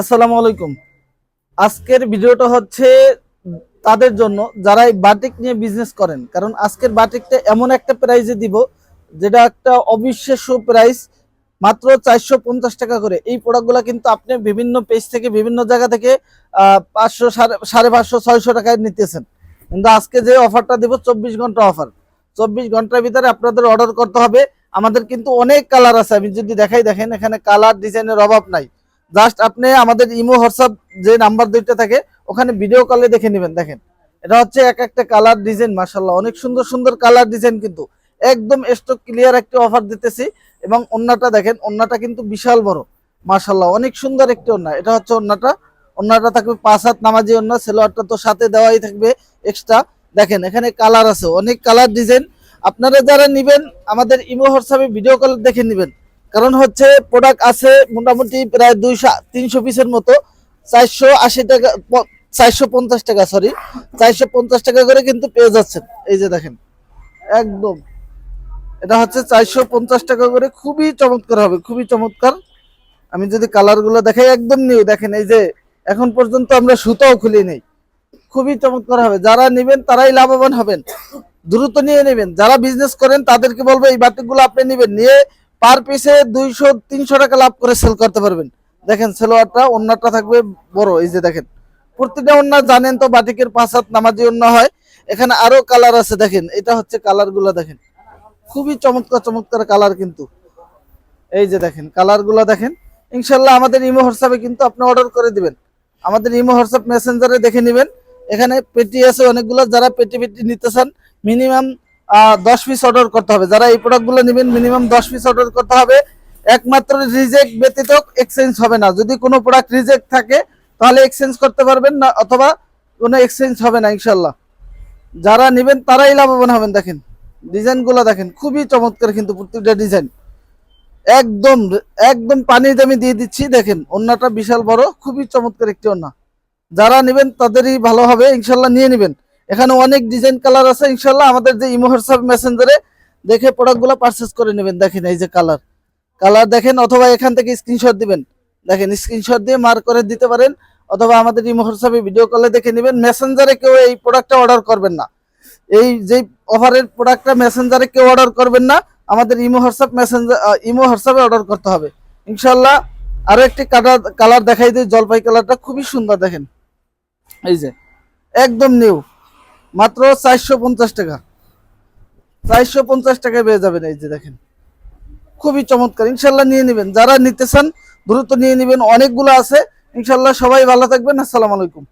আসসালামু আলাইকুম। আজকের ভিডিওটা হচ্ছে তাদের জন্য যারা বাটিক নিয়ে বিজনেস করেন। কারণ আজকের বাটিকটা এমন একটা প্রাইজে দিব, যেটা একটা অবিশ্বাস্য প্রাইস মাত্র চারশো পঞ্চাশ টাকা করে। এই প্রোডাক্টগুলো কিন্তু আপনি বিভিন্ন পেজ থেকে, বিভিন্ন জায়গা থেকে পাঁচশো, সাড়ে সাড়ে পাঁচশো, ছয়শো টাকায় নিতেছেন। কিন্তু আজকে যে অফারটা দিব, চব্বিশ ঘণ্টা অফার চব্বিশ ঘণ্টার ভিতরে আপনাদের অর্ডার করতে হবে। আমাদের কিন্তু অনেক কালার আছে। আমি যদি দেখাই, দেখেন এখানে কালার ডিজাইনের অভাব নাই। জাস্ট আপনি আমাদের ইমো, হোয়াটসঅ্যাপ যে নাম্বার দুইটা থাকে, ওখানে ভিডিও কলে দেখে নেবেন, দেখেন। এটা হচ্ছে এক একটা কালার ডিজাইন মার্শাল্লাহ অনেক সুন্দর সুন্দর কালার ডিজাইন কিন্তু। একদম স্টক ক্লিয়ার একটা অফার দিতেছি এবং ওন্নাটা দেখেন ওন্নাটা কিন্তু বিশাল বড়। মার্শাল্লাহ অনেক সুন্দর একটি ওন্না এটা হচ্ছে ওন্নাটা ওন্নাটা থাকবে পাঁচ হাত নামাজি ওন্না সেলোয়ারটা তো সাথে দেওয়াই থাকবে এক্সট্রা দেখেন, এখানে কালার আছে, অনেক কালার ডিজাইন আপনারা যারা নিবেন, আমাদের ইমো, হোয়াটসঅ্যাপে ভিডিও কল দেখে নেবেন। কারণ হচ্ছে প্রোডাক্ট আছে মোটামুটি প্রায় দুইশো, তিনশো পিসের মতো। চারশো আশি টাকা চারশো পঞ্চাশ টাকা সরি চারশো পঞ্চাশ টাকা করে কিন্তু পেয়ে যাচ্ছেন। এই যে দেখেন, একদম। এটা হচ্ছে চারশো পঞ্চাশ টাকা করে খুবই চমৎকার হবে, খুবই চমৎকার। আমি যদি কালারগুলো দেখাই, একদম নিউ দেখেন, এই যে এখন পর্যন্ত আমরা সুতাও খুলি নেই। খুবই চমৎকার হবে। যারা নেবেন, তারাই লাভবান হবেন। দ্রুত নিয়ে নেবেন। যারা বিজনেস করেন, তাদেরকে বলব, এই বাটিকগুলো আপনি নেবেন। নিয়ে পার পিসে দুইশো, তিনশো টাকা লাভ করে সেল করতে পারবেন। দেখেন, সেলোয়ারটা অন্যটা থাকবে বড়, এই যে দেখেন। প্রতিটা অন্য জানেন তো, বাটিকের পাঁচ হাত নামাজি অন্য হয়। এখানে আরও কালার আছে, দেখেন। এটা হচ্ছে কালারগুলো, দেখেন। খুবই চমৎকার চমৎকার কালার কিন্তু। এই যে দেখেন কালারগুলো দেখেন। ইনশাল্লাহ আমাদের ইমো হোয়াটসঅ্যাপে কিন্তু আপনি অর্ডার করে দিবেন। আমাদের ইমো হোয়াটসঅ্যাপ মেসেঞ্জারে দেখে নেবেন। এখানে পেটি আছে অনেকগুলো, যারা পেটি পেটি নিতে চান মিনিমাম দশ পিস অর্ডার করতে হবে। যারা এই প্রোডাক্টগুলো নেবেন মিনিমাম দশ পিস অর্ডার করতে হবে। একমাত্র রিজেক্ট ব্যতীত এক্সচেঞ্জ হবে না। যদি কোনো প্রোডাক্ট রিজেক্ট থাকে, তাহলে এক্সচেঞ্জ করতে পারবেন না, অথবা কোনো এক্সচেঞ্জ হবে না ইনশাল্লাহ যারা নেবেন, তারাই লাভবান হবেন, দেখেন। ডিজাইনগুলো দেখেন, খুবই চমৎকার কিন্তু প্রত্যেকটা ডিজাইন একদম একদম পানি দামি দিয়ে দিচ্ছি, দেখেন। ওন্নাটা বিশাল বড়, খুবই চমৎকার একটি ওন্না যারা নেবেন, তাদেরই ভালো হবে ইনশাল্লাহ নিয়ে নেবেন। এখানে অনেক ডিজাইন কালার আছে ইনশাল্লাহ আমাদের যে ইমো মেসেঞ্জারে দেখে প্রোডাক্টগুলো পারচেস করে নেবেন। দেখেন এই যে কালার কালার দেখেন, অথবা এখান থেকে স্ক্রিনশট দিবেন। দেখেন স্ক্রিনশট দিয়ে মার্ক করে দিতে পারেন, অথবা আমাদের ইমো ভিডিও কলে দেখে নেবেন। মেসেঞ্জারে কেউ এই প্রোডাক্টটা অর্ডার করবেন না। এই যে অফারের প্রোডাক্টটা মেসেঞ্জারে কেউ অর্ডার করবেন না, আমাদের ইমো হোয়াটসঅ্যাপ মেসেঞ্জার ইমো হোয়াটসঅ্যাপে অর্ডার করতে হবে। ইনশাল্লাহ আরও একটি কালার কালার দেখাই দিই, জলপাই কালারটা খুবই সুন্দর দেখেন। এই যে, একদম নিউ মাত্র চারশো পঞ্চাশ টাকা। চারশো পঞ্চাশ টাকায় পেয়ে যাবেন এই যে দেখেন। খুবই চমৎকার। ইনশাল্লাহ নিয়ে নেবেন। যারা নিতে চান, দ্রুত নিয়ে নেবেন। অনেকগুলো আছে। ইনশাল্লাহ সবাই ভালো থাকবেন। আসসালামু আলাইকুম।